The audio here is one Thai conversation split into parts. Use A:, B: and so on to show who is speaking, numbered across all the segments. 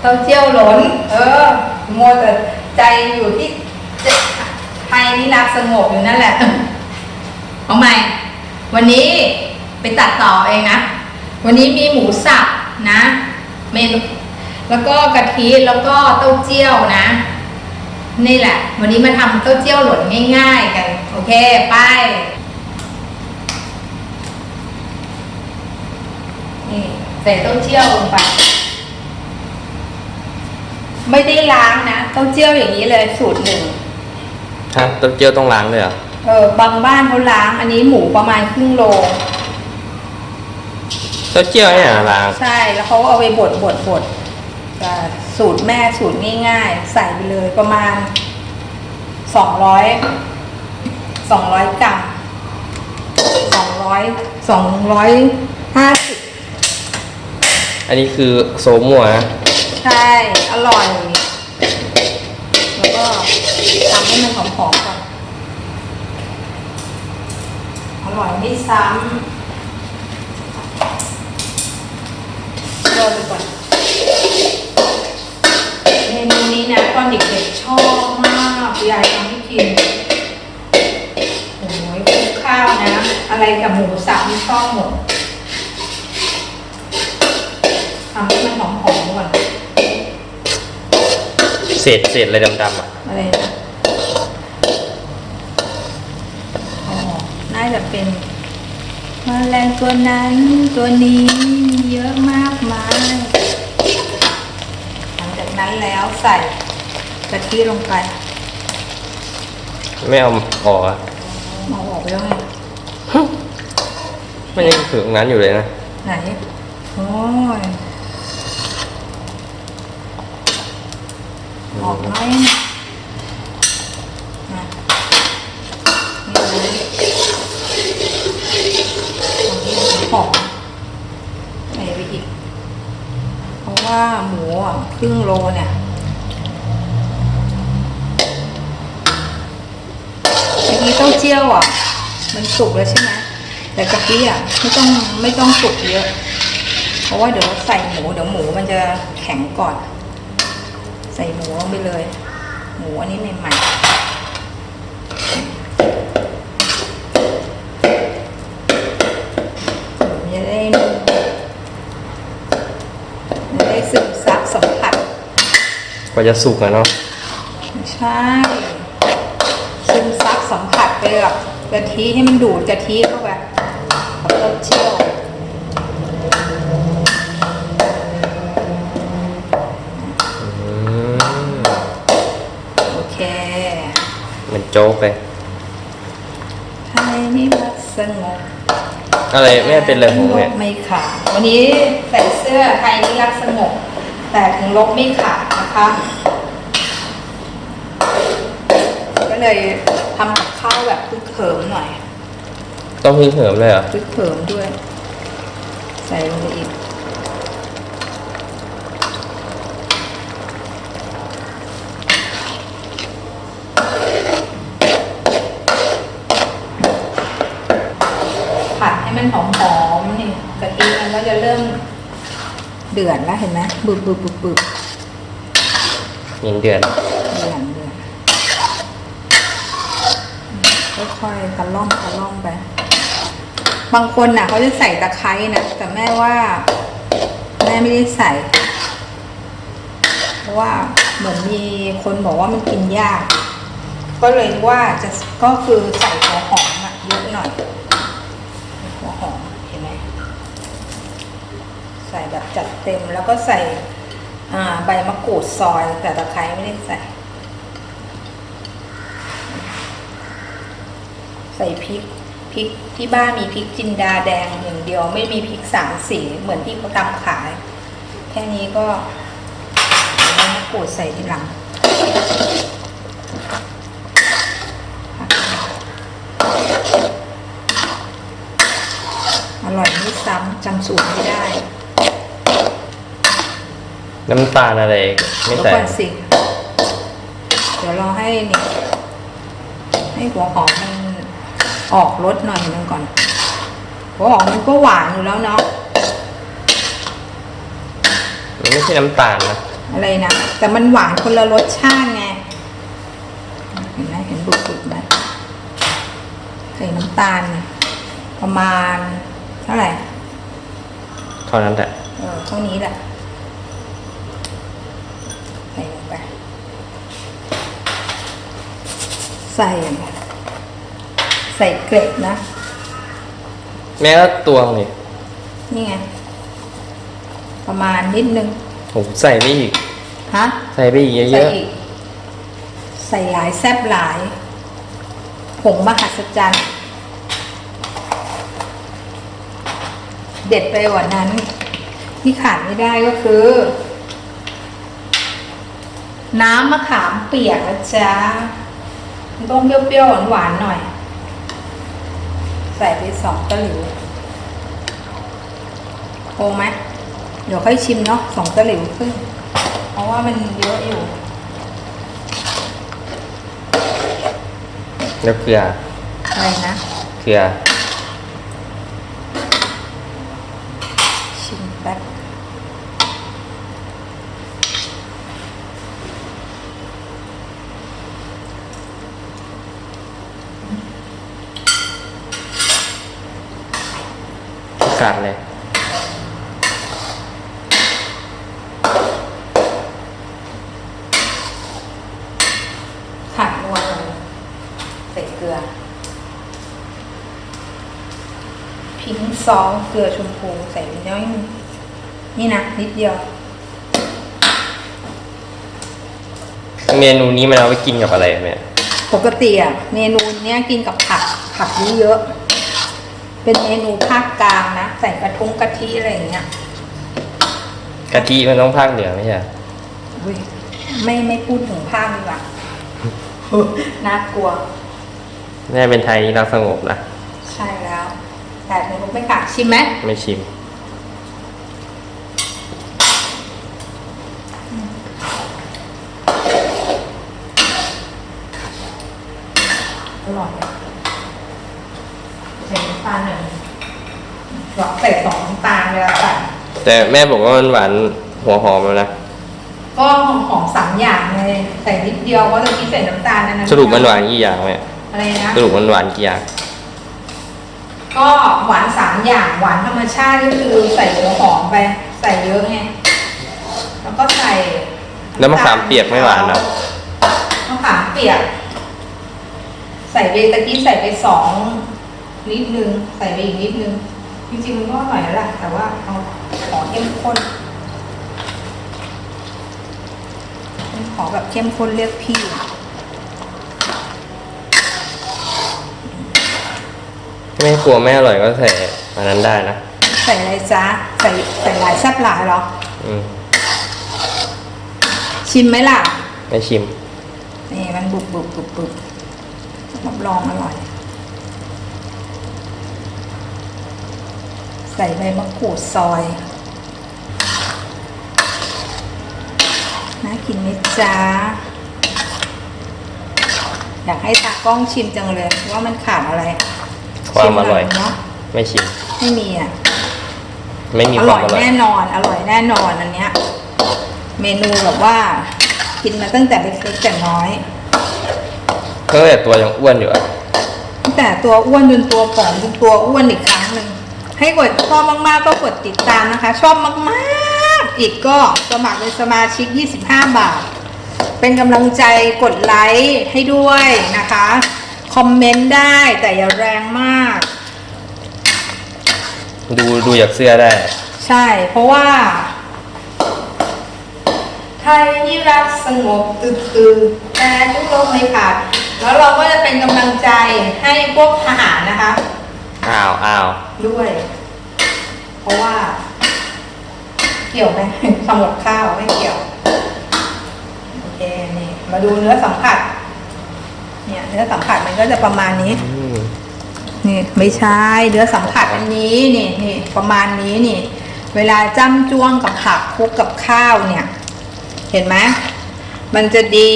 A: เต้าเจี้ยวหลน เออมัวแต่ใจอยู่ที่ไทยนี่รักสงบอยู่นั่นแหละเอาใหม่ วันนี้ไปตัดต่อเองนะ วันนี้มีหมูสับนะเมนูแล้วก็กะทิแล้วก็เต้าเจี้ยวนะ นี่แหละ วันนี้มาทำเต้าเจี้ยวหล่นง่าย ๆ กัน โอเคไปนี่ใส่เต้าเจี้ยวลงไป ไม่ได้ล้างนะเต้าเจี้ยวอย่างนี้เลยสูตรหนึ่ง
B: ฮะเต้าเจี้ยวต้องล้างเลยเหรอ
A: เออบางบ้านเขาล้าง อันนี้หมูประมาณครึ่งโล
B: เต้าเจี้ยวเนี่ยล้าง
A: ใช่แล้วเขาเอาไปบดบดบดแต่สูตรแม่สูตรง่ายๆ ใส่ไปเลยประมาณสองร้อยสองร้อยกรัมสองร้อยสองร้อยห้าสิบ
B: อันนี้คือโซมัวนะ
A: ใช่ อร่อย แล้วก็ทำให้มันหอมๆก่อนอร่อยไม่ซ้ำโรยไปก่อนเมนูนี้นะตอนเด็กๆชอบมากยายทำให้กินโอ้ยคลุกข้าวนะ อะไรกับหมูสับนี่ชอบหมดทำให้มันหอมๆก่อน
B: ศษเศษอะไรดำๆอะ
A: อะไรนะอ๋อน่าจะเป็นมแมลงตัวนั้นตัวนี้เยอะมากมายหลังจากนั้นแล้วใส่กะทิลงไป
B: ไม่เอาออกอะ
A: เอาออกไปแล้วไง
B: มันยังถึงนั้นอยู่เลยนะ
A: ไหนโอ้ย ออกน้อยนะนี่เลยหอมใส่ไปอีก เพราะว่าหมูอะครึ่งโลเนี่ยเมื่อกี้เต้าเจี้ยวอะ มันสุกแล้วใช่ไหมแต่กะทิอะไม่ต้องไม่ต้องสุกเยอะ เพราะว่าเดี๋ยวเราใส่หมูเดี๋ยวหมูมันจะแข็งก่อน ใส่หมูลงไปเลย หมูอันนี้ใหม่ๆมันจะได้นุ่มมันจะได้ซึมซับสัมผัส
B: กว่าจะสุกอะเนาะ
A: ใช่ซึมซับสัมผัสไปกับกะทิให้มันดูดกะทิเข้าไปกับเต้า โจ๊
B: กเลย
A: ไทยนี่รักสงบ
B: อะไรแม่เป็นอะไรของแม่
A: ลบไม่ขาดวันนี้ใส่เสื้อไทยนี่รักสงบแต่ถึงลบไม่ขาดนะคะ ก็เลยทำกับข้าวแบบพึกเขิมหน่อย
B: ต้องพึ่งเหิมเลยเหรอ
A: พึกเขิมด้วย ใส่ลงไปอีก ผัดให้มันหอมๆนี่กะทิมัน ก็จะเริ่มเดือดแล้วเห็นไหมบึบบึบบึบบึบ
B: ยินเดือน
A: เดือดเดือดค่อยๆตะล่อมตะล่อมไป บางคนน่ะเขาจะใส่ตะไคร้นะแต่แม่ว่า แม่ไม่ได้ใส่ เพราะว่าเหมือนมีคนบอกว่ามันกินยาก ก็เลยว่าจะก็คือใส่หัวหอมอะเยอะหน่อย หัวหอมเห็นไหมใส่แบบจัดเต็มแล้วก็ใส่ใบมะกรูดซอยแต่ตะไคร้ไม่ได้ใส่ ใส่พริกพริกที่บ้านมีพริกจินดาแดงอย่างเดียวไม่มีพริกสามสีเหมือนที่เขาตำขาย แค่นี้ก็ใบมะกรูดใส่ทีหลังอร่อยไม่ซ้ำจำสูตรไม่ได้
B: น้ำตาลอะไรไม่
A: เดี๋ยว
B: ใส่
A: ก่อนสิ เดี๋ยวเราให้เนี่ยให้หัวหอมมันออกรสหน่อยนึงก่อน หัวหอมมันก็หวานอยู่แล้วเนาะ
B: มันไม่ใช่น้ำตาลนะ
A: อะไรนะ แต่มันหวานคนละรสชาติไง เห็นไหมเห็นบุบๆไหมใส่น้ำตาลเนี่ยประมาณ เท่าไหร่
B: เท่านั้นแหละ
A: เออเท่านี้แหละ ใส่ลงไป ใส่ ใส่เกล็ดนะ
B: แม่ก็ตวงนี่
A: นี่ไง ประมาณนิดนึง
B: ผมใส่ไม่อีก
A: ฮะ
B: ใส่ไปอีกเย
A: ใส่
B: อะ
A: อีก ใส่หลายแซบหลายผงมหัศจรรย์เด็ดไปกว่านั้น ที่ขาดไม่ได้ก็คือ น้ำมะขามเปียกนะจ๊ะมัน ต้องเปรี้ยวๆหวานๆหน่อย ใส่ไปสองตะหลิวโอไหมเดี๋ยวค่อยชิมเนาะสองตะหลิวครึ่งเพราะว่ามันเยอะอยู่
B: ๆแล้วเกลือ
A: อะไรนะ
B: เกลือ
A: ชิมแป๊บ
B: ขาดเลย
A: ขาดนวลเลยใส่เกลือพิงซอสเกลือชมพูใส่ไปน้อยนึงนี่นะนิดเดียว
B: เมนูนี้มันเอาไปกินกับอะไรแม่
A: ปกติอะเมนูเนี้ยกินกับผัก ผักเยอะๆ เป็นเมนูภาคกลางนะ ใส่กระทงกะทิอะไรอย่างเงี้ย
B: กะทิมันต้องภาคเหนือไม่ใช่เหรอ
A: อุ๊ยไม่ไม่พูดถึงภาคดีกว่า น่ากลัว
B: แม่เป็นไทยนี่เราสงบนะ
A: ใช่แล้ว แต่หนูไม่กล้าชิมไหม
B: ไม่ชิม
A: อร่อยอะใส่น้ำตาลหน่อย หรอกใส่สองน้ำตาลเวลาใส่
B: แต่แม่บอกว่ามันหวานหัวหอมแล้วนะ
A: ก็หอมสามอย่างเลยใส่นิดเดียวเพราะตะกี้ใส่น้ำตาลนะนะ
B: สรุปมันหวานกี่อย่างแม่
A: อะไรนะ
B: สรุปมันหวานกี่อย่าง
A: ก็หวานสามอย่างหวานธรรมชาติก็คือใส่หัวหอมไป ใส่เยอะไงแล้วก็ใส่
B: แล้วมะขามเปียกไม่หวานนะ
A: มะขามเปียก ใส่ไปตะกี้ใส่ไปสองนิดนึง ใส่ไปอีกนิดนึง จริงๆมันก็อร่อยแล้วแหละแต่ว่าเอาขอเข้มข้นขอแบบเข้มข้นเรียกพี่
B: ไม่กลัวไม่อร่อยก็ใส่อันนั้นได้นะ
A: ใส่อะไรจ๊ะใส่ใส่หลายแซ่บหลายเหรอ
B: อืม
A: ชิมไหมล่ะ
B: ไม่ชิม
A: นี่มันบุบบุบบุบบุบรับรองอร่อย ใส่ใบมะกรูดซอยน่ากินไหมจ๊ะอยากให้ตากล้องชิมจังเลย ว่ามันขาดอะไร
B: ความอร่อย
A: ชิมหน่เนาะ
B: ไม่ชิม
A: ไม่มีอะ
B: ไม่มี
A: อ
B: ควา
A: ร่
B: ม
A: อย
B: อร่อย
A: แน่นอน อร่อยแน่นอนอันเนี้ย เมนูแบบว่า กินมาตั้งแต่เล็กๆแต่น้อย
B: เพิ่งแต่ตัวยังอ้วนอยู่อะ
A: ตั้งแต่ตัวอ้วนจนตัวผอมจนตัวอ้วนอีกครั้งหนึ่ง ให้กดชอบมากๆก็กดติดตามนะคะ ชอบมากๆ อีกก็สมัครเป็นสมาชิก 25 บาท เป็นกำลังใจกดไลค์ให้ด้วยนะคะ คอมเมนต์ได้แต่อย่าแรงมาก
B: ดูดูจากเสื้อได้
A: ใช่ เพราะว่า ไทยที่รักสงบตึกตือแต่ทุกลมไม่ขาดแล้วเราก็จะเป็นกำลังใจให้พวกทหารนะคะ
B: อ้าวอ้าว
A: ด้วย เพราะว่า เกี่ยวไหมทำกับข้าวไม่เกี่ยว โอเคนี่ มาดูเนื้อสัมผัส เนี่ย เนื้อสัมผัสมันก็จะประมาณนี้
B: อืม
A: นี่ ไม่ใช่เนื้อสัมผัสอันนี้นี่นี่ประมาณนี้นี่ เวลาจ้ำจ้วงกับผักคลุกกับข้าวเนี่ย เห็นไหมมันจะดี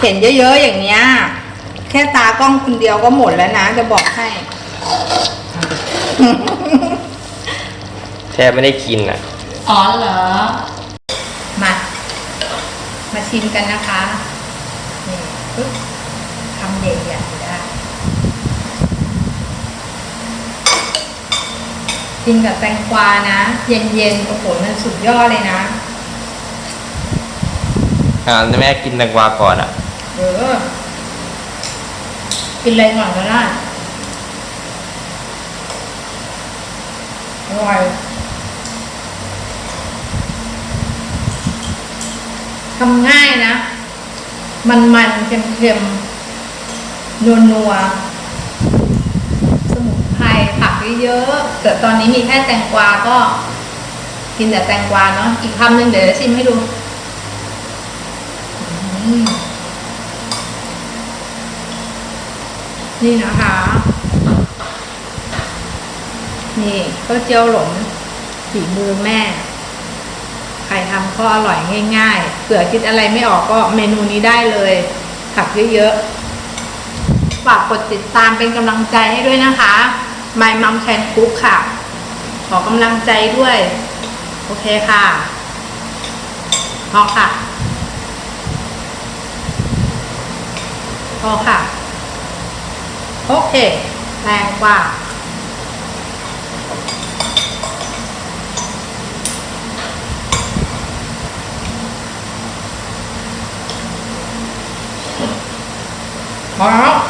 A: เห็นเยอะๆอย่างเนี้ยแค่ตากล้องคนเดียวก็หมดแล้วนะ จะบอกให้
B: แทบไม่ได้กินอะ
A: อ๋อเหรอ มา มาชิมกันนะคะ นี่ปึ๊บคำใหญ่ๆได้กินกับแตงกวานะ เย็นๆ โอ้โหมันสุดยอดเลยนะ
B: อ่าแม่กินแตงกวาก่อนอะ
A: เออ กินอะไรก่อนก็ได้ ร่อยทำง่ายนะ มันมันๆเค็มเค็มๆนัวนัวๆสมุนไพรผักเยอะๆ เกิดตอนนี้มีแค่แตงกวาก็ กินแต่แตงกวาเนาะ อีกคำหนึ่งเดี๋ยวจะชิมให้ดูนี่นะคะ นี่ก็เจียวหลงฝีมือแม่ ใครทำก็อร่อยง่ายๆเผื่อคิดอะไรไม่ออกก็เมนูนี้ได้เลยผักเยอะๆฝากกดติดตามเป็นกำลังใจให้ด้วยนะคะ My Mom Can Cook ค่ะ ขอกำลังใจด้วย โอเคค่ะ พอค่ะ พอค่ะ โอเคแรงกว่า พอแล้ว